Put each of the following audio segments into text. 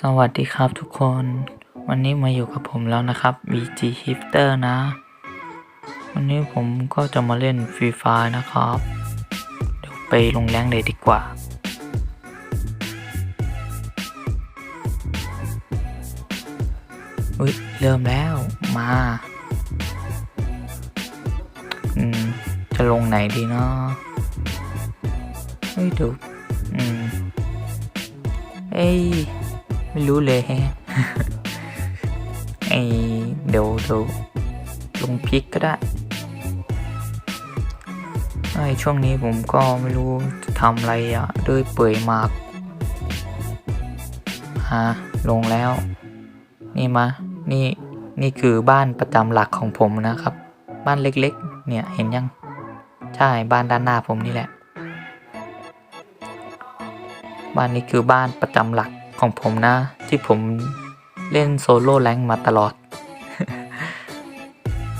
สวัสดีครับทุกคน วันนี้มาอยู่กับผมแล้วนะครับ BG Hipster นะ วันนี้ผมก็จะมาเล่นฟรีไฟนะครับ เดี๋ยวไปลงแรงเลยดีกว่า อุ้ยเริ่มแล้วมา อืม จะลงไหนดีเนาะเฮ้ยดูอืม เอ้ย ไม่รู้เลยแฮะไอเดี๋ยวเดี๋ยวลงพริกก็ได้ไอช่วงนี้ผมก็ไม่รู้จะทำอะไรอะด้วยเปื่อยมากฮะลงแล้ว นี่มา นี่นี่คือบ้านประจำหลักของผมนะครับ บ้านเล็กๆ เนี่ยเห็นยัง ใช่บ้านด้านหน้าผมนี่แหละ บ้านนี้คือบ้านประจำหลัก ของผมนะ ที่ผมเล่นโซโล่แรงมาตลอด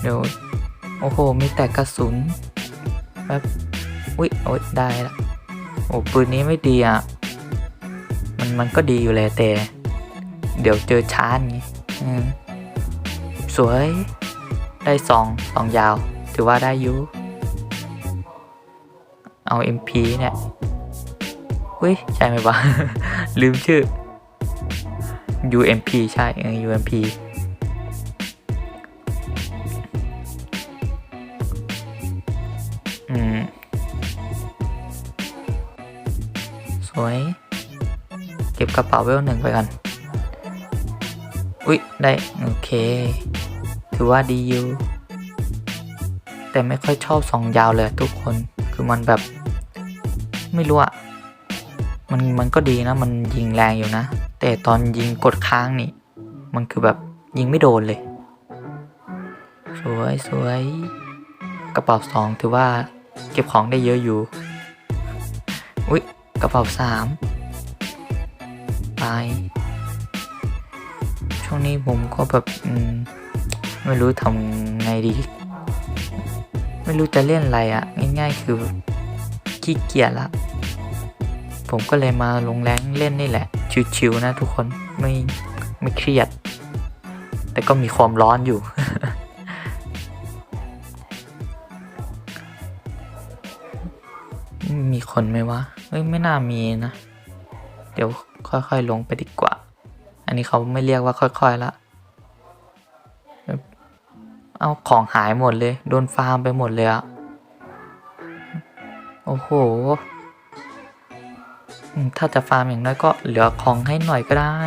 เดี๋ยว โอ้โห มีแต่กระสุนแบบอุ๊ยโอ๊ยได้ละโอ้ปืนนี้ไม่ดีอะ มันมันก็ดีอยู่แหละแต่ เดี๋ยวเจอชาร์จไงสวย ได้สองสองยาว ถือว่าได้ยูเอา MP เนี่ยเฮ้ย ใช่ไหมวะ ลืมชื่อ UMP ใช่เออ UMP อืม สวย เก็บกระเป๋าเวลหนึ่งไปกัน อุ๊ย ได้ โอเค ถือว่าดีอยู่ แต่ไม่ค่อยชอบสองยาวเลยทุกคน คือมันแบบ ไม่รู้อะมันมันก็ดีนะ มันยิงแรงอยู่นะ แต่ตอนยิงกดค้างนี่ มันคือแบบยิงไม่โดนเลย สวยสวยกระเป๋าสองถือว่าเก็บของได้เยอะอยู่ อุ๊ย กระเป๋าสามไป ช่วงนี้ผมก็แบบมไม่รู้ทำไงดี ไม่รู้จะเล่นอะไรอะ่ะ ง่ายๆคือขี้เกียจละ ผมก็เลยมาลงแรงเล่นนี่แหละ ชิวๆนะทุกคนไม่ไม่เครียด แต่ก็มีความร้อนอยู่ มีคนไหมวะเฮ้ยไม่น่ามีนะ เดี๋ยวค่อยๆลงไปดีกว่า อันนี้เขาไม่เรียกว่าค่อยๆละเอาของหายหมดเลย โดนฟาร์มไปหมดเลยอะโอ้โห ถ้าจะฟาร์มอย่างน้อยก็เหลือของให้หน่อยก็ได้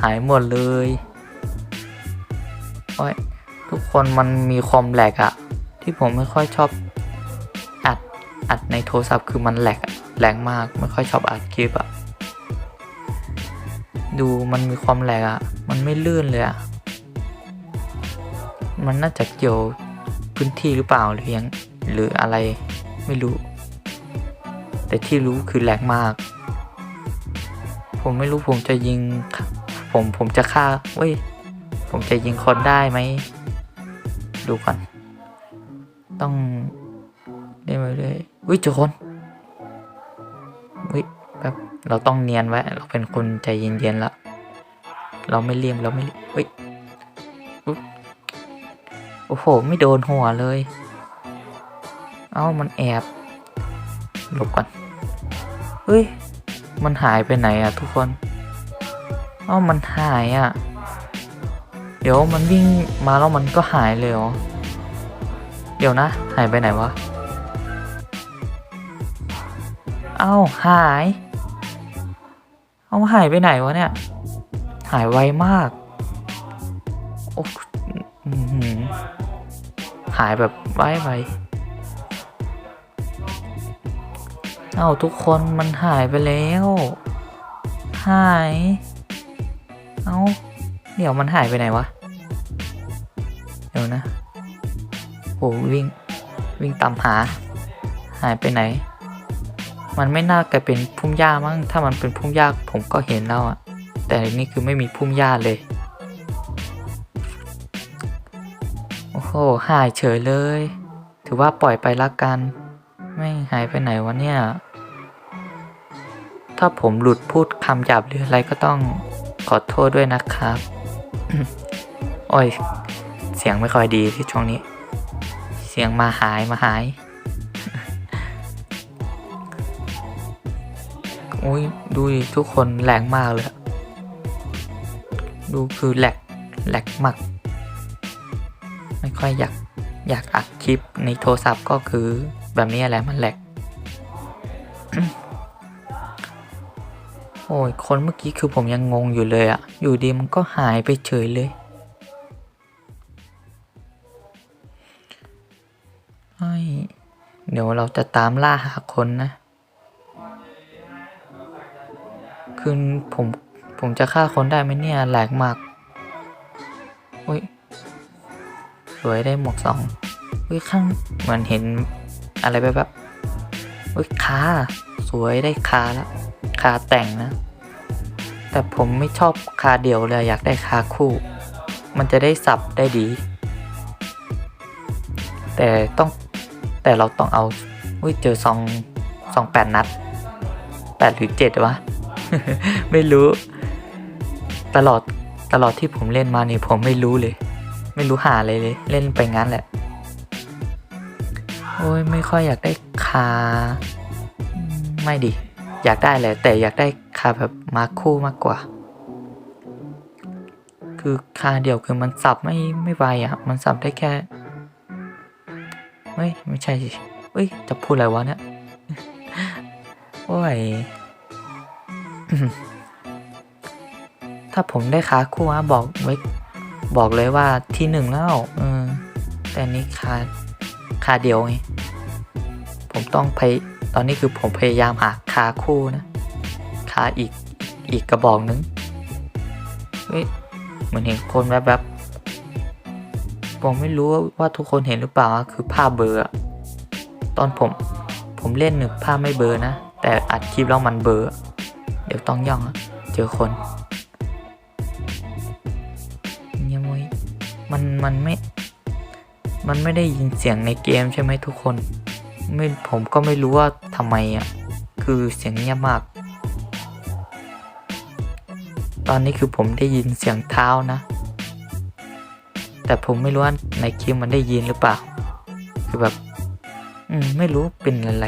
หายหมดเลยโอ้ยทุกคนมันมีความแหลกอะที่ผมไม่ค่อยชอบอัดอัดในโทรศัพท์คือมันแหลกอะแรงมากไม่ค่อยชอบอัดคลิปอะดูมันมีความแหลกอะมันไม่ลื่นเลยอะมันน่าจะเกี่ยวพื้นที่หรือเปล่าหรือยังหรืออะไรไม่รู้ แต่ที่รู้คือแหลกมาก ผมไม่รู้ผมจะยิง ผมผมจะฆ่าเว้ย ผมจะยิงคนได้ไหม ดูก่อน ต้องได้มาเลยอุ้ยเจอคนอุ้ยแบบเราต้องเนียนไว้ เราเป็นคนใจเย็นๆละเราไม่เลี่ยมเราไม่เลี่ยมอุ้ยโอ้โห ไม่โดนหัวเลย เอ้า มันแอบ หลบก่อนเฮ้ย มันหายไปไหนอะทุกคนเอ้ามันหายอะเดี๋ยวมันวิ่งมาแล้วมันก็หายเลยเหรอ เดี๋ยวนะ หายไปไหนวะ เอ้าหาย เอ้าหายไปไหนวะเนี่ย หายไวมาก โอ้หหายแบบไวไว เอ้าทุกคนมันหายไปแล้ว หาย เอ้า เดี๋ยวมันหายไปไหนวะ เดี๋ยวนะโหวิ่ง วิ่งตามหา หายไปไหน มันไม่น่าจะเป็นพุ่มหญ้ามั้ง ถ้ามันเป็นพุ่มหญ้าผมก็เห็นแล้วอะแต่นี่คือไม่มีพุ่มหญ้าเลย โอ้โห หายเฉยเลย ถือว่าปล่อยไปละกัน ไม่หายไปไหนวะเนี่ย ถ้าผมหลุดพูดคำหยาบหรืออะไรก็ต้องขอโทษด้วยนะครับโอ้ย เสียงไม่ค่อยดีที่ช่วงนี้ เสียงมาหายมาหาย อุ้ยดูดิทุกคนแรงมากเลย ดูคือแหลกแหลกมากไม่ค่อยอยากอยากอัดคลิปในโทรศัพท์ก็คือ แบบนี้แหละมันแหลก โอ้ย คนเมื่อกี้คือผมยังงงอยู่เลยอะอยู่ดีมันก็หายไปเฉยเลยเดี๋ยวเราจะตามล่าหาคนนะ คือผมผมจะฆ่าคนได้ไหมเนี่ยแหลกมากเฮ้ยสวยได้หมวกสองเฮ้ยข้างมือนเห็น อะไรแบบแบบเฮ้ยคาสวยได้คาแล้วคาแต่งนะ แต่ผมไม่ชอบคาเดียวเลยอยากได้คาคู่ มันจะได้สับได้ดี แต่ต้องแต่เราต้องเอาอุ้ยเจอซองซองแปดนัดแปดหรือเจ็ดวะ ไม่รู้ ตลอดตลอดที่ผมเล่นมานี่ผมไม่รู้เลย ไม่รู้หาอะไรเลย เล่นไปงั้นแหละ โอ้ยไม่ค่อยอยากได้คา ไม่ดิ อยากได้แหละ แต่อยากได้คาแบบมาคู่มากกว่า คือคาเดียวคือมันสับไม่ไม่ไวอะ มันสับได้แค่ เฮ้ย ไม่ใช่สิเอ้ย จะพูดอะไรวะเนี่ย โอ้ย ถ้าผมได้ขาคู่อะบอกไว้บอกเลยว่าที่หนึ่งแล้ว เออ แต่อันนี้ขาขาเดียวไง ต้องพยตอนนี้คือผมพยายามหาขาคู่นะขาอีกอีกกระบอกนึงเฮ้ยเหมือนเห็นคนแบบแบบๆผมไม่รู้ว่าทุกคนเห็นหรือเปล่าคือภาพเบอร์ตอนผมผมเล่นหนึ่งภาพไม่เบอร์นะ แต่อัดคลิปแล้วมันเบอร์เดี๋ยวต้องย่องเจอคนเงียบไว้มันมันไม่ มันไม่ได้ยินเสียงในเกมใช่ไหมทุกคน ไม่ผมก็ไม่รู้ว่าทำไมอะ คือเสียงเงียบมาก ตอนนี้คือผมได้ยินเสียงเท้านะ แต่ผมไม่รู้ว่าในคลิปมันได้ยินหรือเปล่า คือแบบ อืม ไม่รู้เป็นอะไร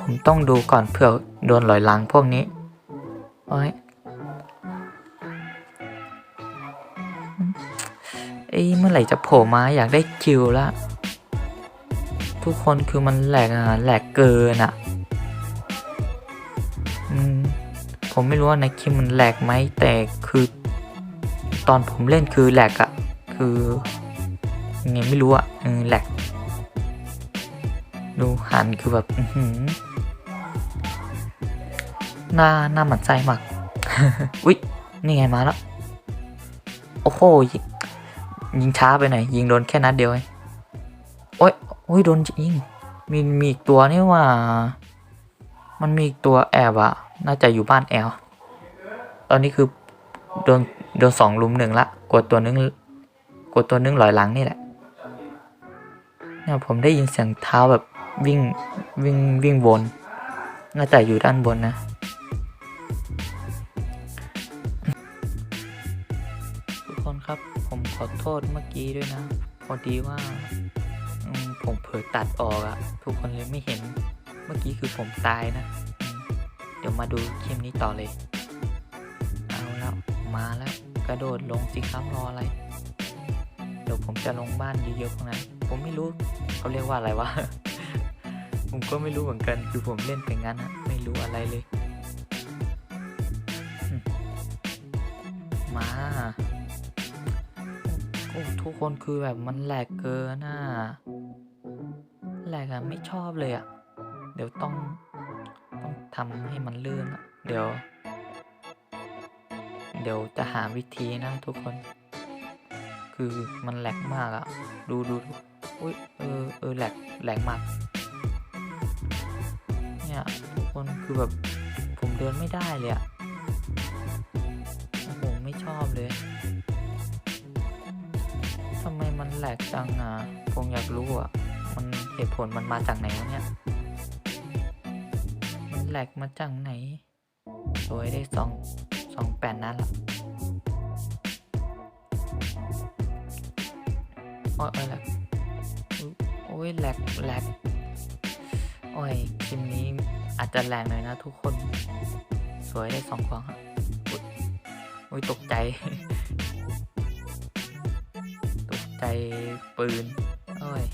ผมต้องดูก่อนเผื่อโดนหลอยลังพวกนี้โอ้ยเอ้ยเมื่อไหร่จะโผล่มาอยากได้คิวละ ทุกคนคือมันแหลกอะแหลกเกินอะผมไม่รู้ว่าในคลิปมันแหลกไหมแต่คือ ตอนผมเล่นคือแหลกอะคือไงไม่รู้อะแหลกดูหันคือแบบหน้าหน้าหมันไส้มากอุ๊ยนี่ไงมาแล้วโอ้โหยิงช้าไปหน่อยยิงโดนแค่นัดเดียวเองโอ้ย โอ้ยโดนยิงมีมีอีกตัวนี่ว่า มันมีอีกตัวแอบอะน่าจะอยู่บ้านแอลตอนนี้คือโดนโดนสองลุมหนึ่งละ กดตัวนึงกดตัวนึงลอยหลังนี่แหละเนี่ยผมได้ยินเสียงเท้าแบบวิ่งวิ่งวิ่งวนน่าจะอยู่ด้านบนนะทุกคนครับผมขอโทษเมื่อกี้ด้วยนะ พอดีว่า ผมเผลอตัดออกอะทุกคนเลยไม่เห็น เมื่อกี้คือผมตายนะ เดี๋ยวมาดูคลิปนี้ต่อเลย เอาแล้วมาแล้วกระโดดลงสิครับรออะไร เดี๋ยวผมจะลงบ้านเยอะๆข้างในผมไม่รู้เขาเรียกว่าอะไรวะ ผมก็ไม่รู้เหมือนกัน คือผมเล่นไปงั้นอะไม่รู้อะไรเลย มาโอ้ทุกคนคือแบบมันแหลกเกินน่ะ แหลกอะไม่ชอบเลยอะเดี๋ยวต้องต้องทำให้มันลื่นอะเดี๋ยว เดี๋ยวจะหาวิธีนะทุกคน คือมันแหลกมากอะดูดูดูอุ้ยเออเออแหลกแหลกมาก เนี่ยทุกคนคือแบบผมเดินไม่ได้เลยอะโอ้โหไม่ชอบเลยทำไมมันแหลกจังอะผมอยากรู้อะมัน เหตุผลมันมาจากไหนวะเนี่ย มันแหลกมาจากไหน สวยได้สองสองแปดนัดละโอ้ยโอ้ยแหลกอุ๊ยโอ้ยแหลกแหลกโอ้ยคลิปนี้อาจจะแรงหน่อยนะทุกคน สวยได้สองควงครับอุ๊ยอุ้ยตกใจ ตกใจปืน โอ้ย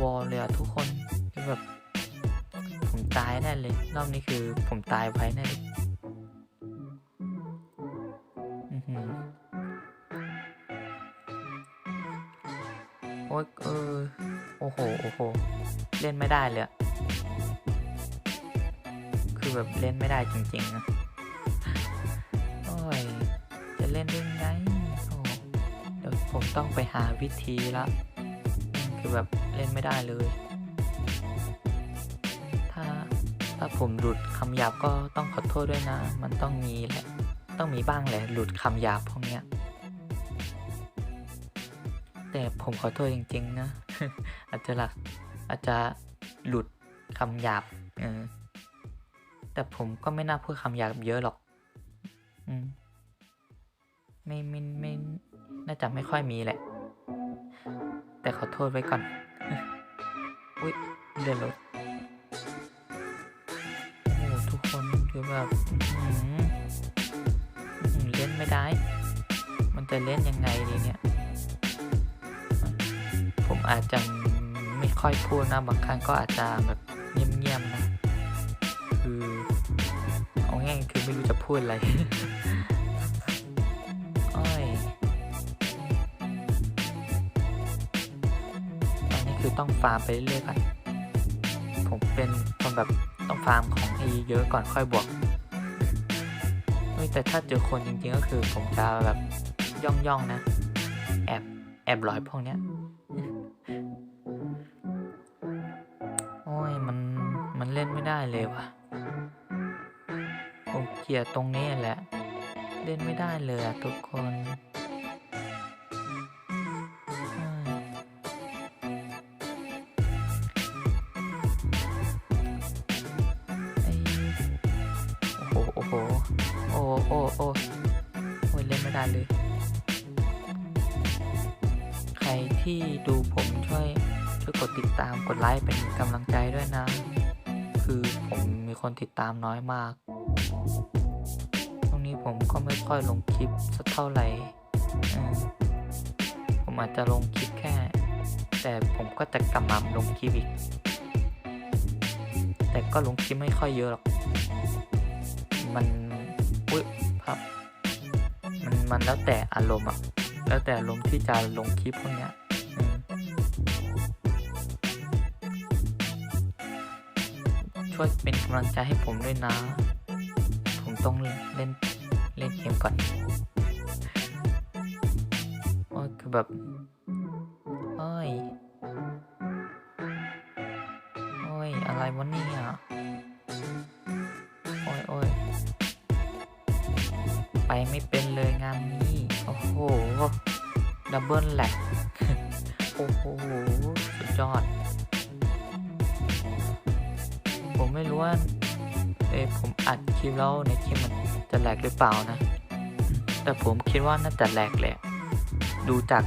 วอลเลยอะทุกคนคือแบบ ผมตายแน่เลย รอบนี้คือผมตายไว้แน่เลยอื้อหือโอ้ยเออโอ้โหโอ้โห เล่นไม่ได้เลยคือแบบเล่นไม่ได้จริงๆนะโอ้ย จะเล่นได้ไงโอ้เดี๋ยวผมต้องไปหาวิธีละ คือแบบ เล่นไม่ได้เลย ถ้าถ้าผมหลุดคำหยาบก็ต้องขอโทษด้วยนะ มันต้องมีแหละ ต้องมีบ้างแหละ หลุดคำหยาบพวกเนี้ย แต่ผมขอโทษจริง ๆ นะ อาจจะหลักอาจจะหลุดคำหยาบเออแต่ผมก็ไม่น่าพูดคำหยาบเยอะหรอก อืม ไม่ไม่ไม่ น่าจะไม่ค่อยมีแหละ แต่ขอโทษไว้ก่อน เลื่อนรถโอ้โหทุกคนคือแบบเล่นไม่ได้ มันจะเล่นยังไงดีเนี่ย ผมอาจจะไม่ค่อยพูดนะ บางครั้งก็อาจจะแบบเงียบๆนะ คือ เอาง่ายคือไม่รู้จะพูดอะไรอ้ยตอนนี้คือต้องฟาร์มไปเรื่อยๆก่อน เป็นคนแบบต้องฟาร์มของให้เยอะก่อนค่อยบวกแต่ถ้าเจอคนจริงๆก็คือผมจะแบบย่องๆนะ แอบแอบลอยพวกเนี้ยโอ้ยมันมันเล่นไม่ได้เลยว่ะผมเกลียดตรงนี้แหละ เล่นไม่ได้เลยทุกคน อ้โอ้โอ้โอ้ยเล่นไม่ได้เลย ใครที่ดูผมช่วยช่วยกดติดตามกดไลค์เป็นกำลังใจด้วยนะ คือผมมีคนติดตามน้อยมากช่วงนี้ผมก็ไม่ค่อยลงคลิปสักเท่าไหร่ผมอาจจะลงคลิปแค่ แต่ผมก็จะกำมัลงคลิปอีก แต่ก็ลงคลิปไม่ค่อยเยอะหรอก มัน พับ มันมันแล้วแต่อารมณ์อะแล้วแต่อารมณ์ที่จะลงคลิปพวกเนี้ยช่วยเป็นกำลังใจให้ผมด้วยนะ ผมต้องเล่นเล่นเกมก่อนโอ้ยคือแบบโอ้ยโอ้ยอะไรวะเนี่ย เลยงานนี้ โอ้โห ดับเบิลแหลกโอ้โห สุดยอด ผมไม่รู้ว่าเอยผมอัดคลิปแล้วในคลิปมันจะแหลกหรือเปล่านะ แต่ผมคิดว่าน่าจะแหลกแหละ ดูจาก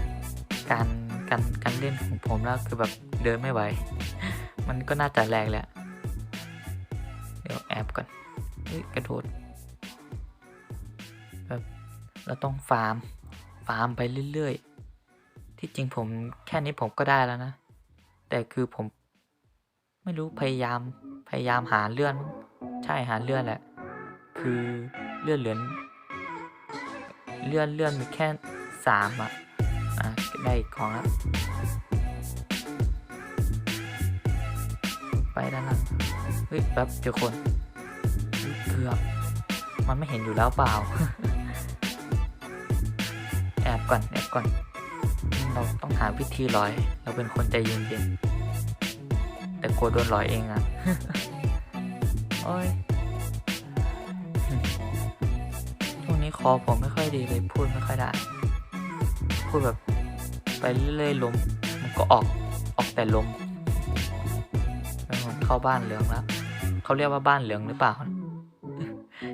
การการการเล่นของผมแล้วคือแบบเดินไม่ไหว มันก็น่าจะแหลกแหละ เดี๋ยวแอบก่อน เฮ้ย กระโดด เราต้องฟาร์ม ฟาร์มไปเรื่อยๆ ที่จริงผมแค่นี้ผมก็ได้แล้วนะ แต่คือผม ไม่รู้พยายาม พยายามหาเลื่อน ใช่หาเลื่อนแหละ คือเลื่อนเหลือนเลื่อนเลื่อนมีแค่สามอะ อะ ได้อีกของล้วไปด้านล่างเฮ้ยแป๊บเจอคน เกือบ มันไม่เห็นอยู่แล้วเปล่า แอบก่อนแอบก่อน เราต้องหาวิธีลอย เราเป็นคนใจเย็นๆแต่กลัวโดนลอยเองอะโอ้ยช่วงนี้คอผมไม่ค่อยดีเลยพูดไม่ค่อยได้ พูดแบบไปเรื่อยๆลมบางก็ออกออกแต่ล้มเข้าบ้านเหลืองแล้วเขาเรียกว่าบ้านเหลืองหรือเปล่า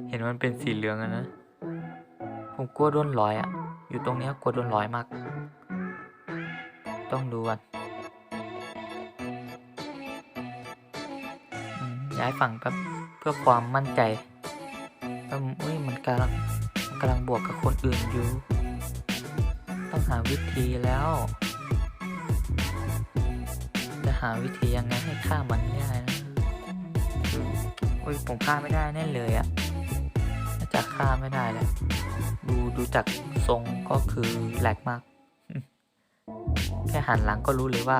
เห็นมันเป็นสีเหลืองอะนะ ผมกลัวโดนลอยอะ อยู่ตรงนี้กลัวโดนลอยมาก ต้องดูกันย้ายฝั่งแป๊บเพื่อความมั่นใจแป๊บอุ้ยมันกำลังกำลังบวกกับคนอื่นอยู่ ต้องหาวิธีแล้ว จะหาวิธียังไงให้ฆ่ามันได้นะ อุ้ยผมฆ่าไม่ได้แน่เลยอะน่า จะฆ่าไม่ได้แหละดูดูจากทรงก็คือแหลกมาก แค่หันหลังก็รู้เลยว่า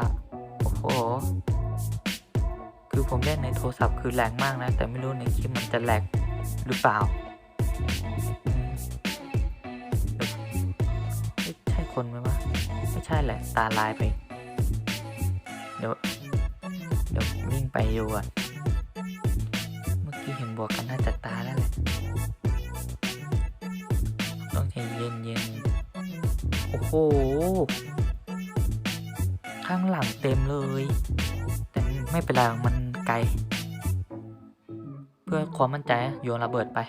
โอ้โห คือผมเล่นในโทรศัพท์คือแรงมากนะ แต่ไม่รู้ในคลิปมันจะแหลกหรือเปล่า ใช่คนไหมวะ ไม่ใช่แหละ ตาลายไป เดี๋ยว เดี๋ยววิ่งไปดูอะ เมื่อกี้เห็นบวกกันน่าจะตาแล้ว ห ข้างหลังเต็มเลย แต่ไม่เป็นไรมันไกล เพื่อความมั่นใจโยนระเบิดไป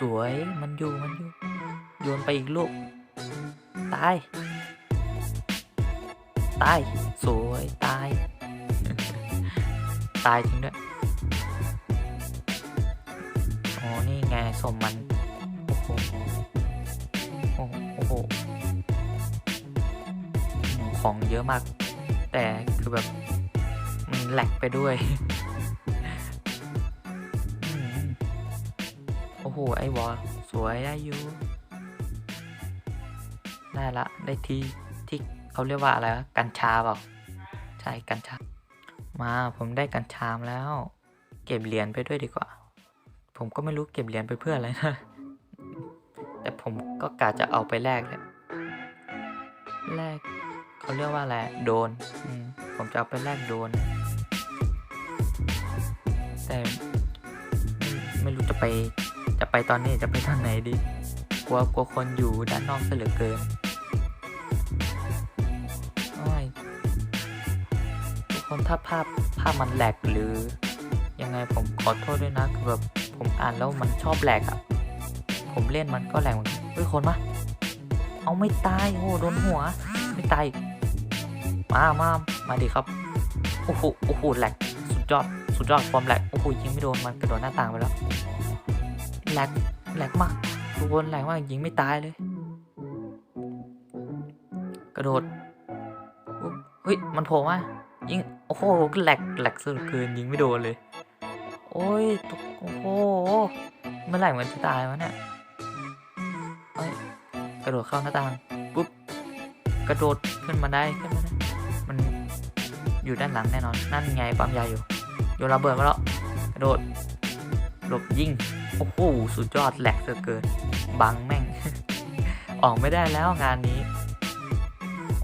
สวยมันอยู่มันอยู่ โยนไปอีกลูก ตาย ตาย สวยตาย ตายจริงด้วย อ๋อ นี่ไงสมมัน ของเยอะมาก แต่คือแบบมันแหลกไปด้วย โอ้โห ไอ้วอลสวยได้อยู่ ได้ละ ได้ที่ที่เขาเรียกว่าอะไรวะกัญชาเปล่า ใช่กัญชา มาผมได้กัญชามแล้ว เก็บเหรียญไปด้วยดีกว่า ผมก็ไม่รู้เก็บเหรียญไปเพื่ออะไรนะ แต่ผมก็กะจะเอาไปแลกแหละแลก เขาเรียกว่าอะไรโดนผมจะเอาไปแลกโดน แต่ไม่รู้จะไปจะไปตอนนี้จะไปตอนไหนดีกลัวกลัวคนอยู่ด้านนอกซะเหลือเกินทุกคนถ้าภาพภาพมันแหลกหรือ ยังไงผมขอโทษด้วยนะคือแบบผมอ่านแล้วมันชอบแหลกอะผมเล่นมันก็แรงเหมือนกันเฮ้ยคนมาเอาไม่ตายโอ้โดนหัว ไม่ตาย มามามาดิครับ โอ้โห โอ้โห แหลก สุดยอด สุดยอดความแหลก โอ้โห ยิงไม่โดน มันกระโดดหน้าต่างไปแล้ว แหลก แหลกมาก ทุกคนแหลกมาก ยิงไม่ตายเลย กระโดดอุ๊บเฮ้ย มันโผล่มา ยิง โอ้โห แหลก แหลกสุดเกิน ยิงไม่โดนเลย โอ้ยตกโอ้โห เมื่อไหร่มันจะตายวะเนี่ยเอ้ยกระโดดเข้าหน้าต่าง ปุ๊บ กระโดดขึ้นมาได้ขึ้นมาได้ อยู่ด้านหลังแน่นอน นั่นไงปั๊มยาอยู่โยนระเบิดมาแล้วกระโดดหลบยิงโอ้โหสุดยอดแหลกเสือเกินบังแม่ง ออกไม่ได้แล้วงานนี้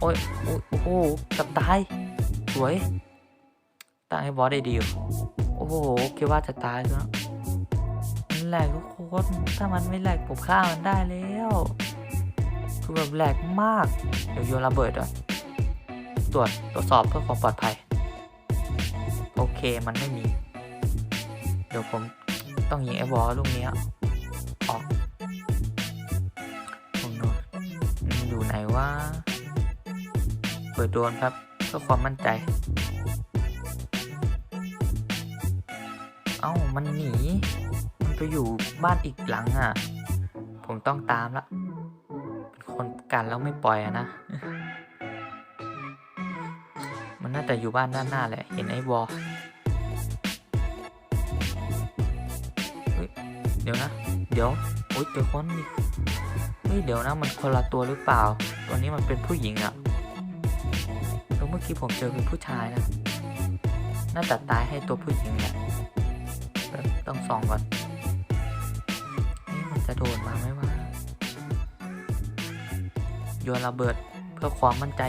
โอ้ยโอ้โหเกับตายสวยตั้งให้บอสได้ดีอยู่โอ้โหคิดว่าจะตายแล้วมันแหลกทุกคนถ้ามันไม่แหลกผมฆ่ามันได้แล้วคือแบบแหลกมาก เดี๋ยวโยนระเบิดอะ ตรวจตรวจสอบเพื่อความปลอดภัย โอเคมันไม่มี เดี๋ยวผมต้องยิงไอ้บอลลูกนี้ออกผมดนมันอยู่ไหนว่าเปิดโดนครับเพื่อความมั่นใจ เอ้ามันหนี มันไปอยู่บ้านอีกหลังอะ ผมต้องตามละเป็นคนกันแล้วไม่ปล่อยอะนะ มันน่าจะอยู่บ้านด้านหน้าแหละ เห็นไอ้วอเฮ้ยเดี๋ยวนะ เดี๋ยว โอ๊ยเจอคนอีกเฮ้ย เดี๋ยวนะ มันคนละตัวหรือเปล่า ตัวนี้มันเป็นผู้หญิงอะแล้วเมื่อกี้ผมเจอเป็นผู้ชายนะ น่าจะตายให้ตัวผู้หญิงแหละต้องส่องก่อนนี่มันจะโดนมาไหมวะโยนระเบิดเพื่อความมั่นใจ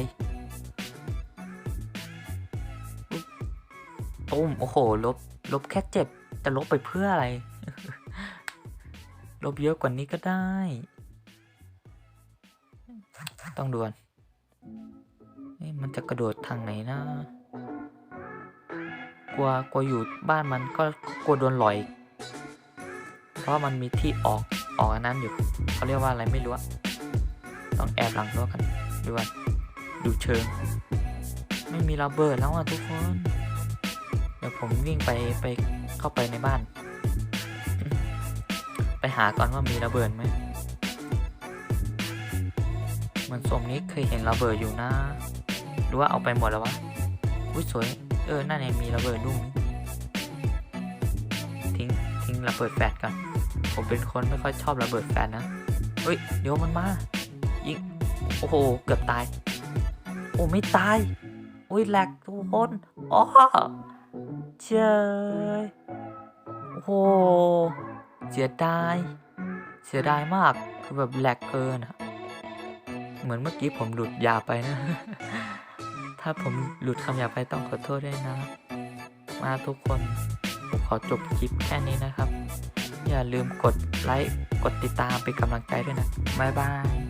ตุ้ม โอ้โห ลบ ลบแค่เจ็บ จะลบไปเพื่ออะไร ลบเยอะกว่านี้ก็ได้ ต้องดวนนี่มันจะกระโดดทางไหนนะ กลัว กลัวอยู่บ้านมันก็กลัวโดนหลอย เพราะมันมีที่ออก ออกอันนั้นอยู่ เขาเรียกว่าอะไรไม่รู้ ต้องแอบหลังรั้วกันดูว่าดูเชิง ไม่มีระเบิดแล้วอะทุกคน ดี๋ยวผมวิ่งไปไปเข้าไปในบ้าน ไปหาก่อนว่ามีระเบิดไหมเหมือนสมนี้เคยเห็นระเบิดอยู่นะหรือว่าเอาไปหมดแล้ววะอุ้ยสวย เออนั่นเองมีระเบิดลูกนึงทิ้งทิ้งระเบิดแฟดก่อนผมเป็นคนไม่ค่อยชอบระเบิดแฟดนะเฮ้ยเดี๋ยวมันมายิงโอ้โหเกือบตาย โอ้ไม่ตาย อุ้ยแหลกทุกคนอ๋อ เจยโอ้โหเสียดาย เสียดายมาก คือแบบแหลกเกินอะเหมือนเมื่อกี้ผมหลุดยาไปนะ ถ้าผมหลุดคำหยาไปต้องขอโทษด้วยนะ มาทุกคนผมขอจบคลิปแค่นี้นะครับ อย่าลืมกดไลค์ กดติดตามเป็นกำลังใจด้วยนะ บ๊ายบาย